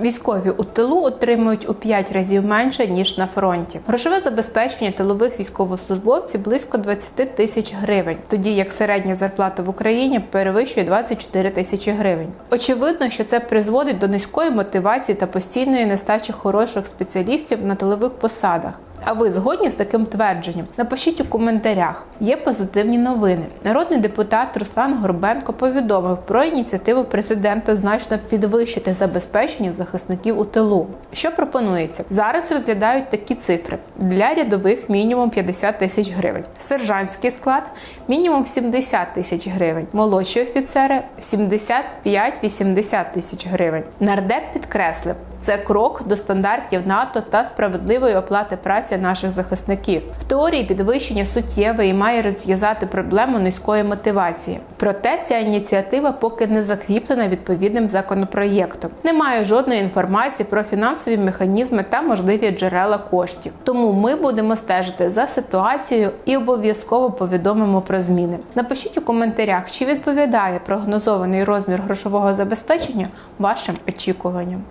Військові у тилу отримують у 5 разів менше ніж на фронті. Грошове забезпечення тилових військовослужбовців близько 20 тисяч гривень, тоді як середня зарплата в Україні перевищує 24 тисячі гривень. Очевидно, що це призводить до низької мотивації та постійної нестачі хороших спеціалістів на тилових посадах. А ви згодні з таким твердженням? Напишіть у коментарях. Є позитивні новини. Народний депутат Руслан Горбенко повідомив про ініціативу президента значно підвищити забезпечення захисників у тилу. Що пропонується? Зараз розглядають такі цифри: для рядових мінімум 50 тисяч гривень, сержантський склад мінімум 70 тисяч гривень, молодші офіцери 75-80 тисяч гривень. Нардеп підкреслив, це крок до стандартів НАТО та справедливої оплати праці наших захисників. В теорії підвищення суттєве і має розв'язати проблему низької мотивації. Проте ця ініціатива поки не закріплена відповідним законопроєктом. Немає жодної інформації про фінансові механізми та можливі джерела коштів. Тому ми будемо стежити за ситуацією і обов'язково повідомимо про зміни. Напишіть у коментарях, чи відповідає прогнозований розмір грошового забезпечення вашим очікуванням.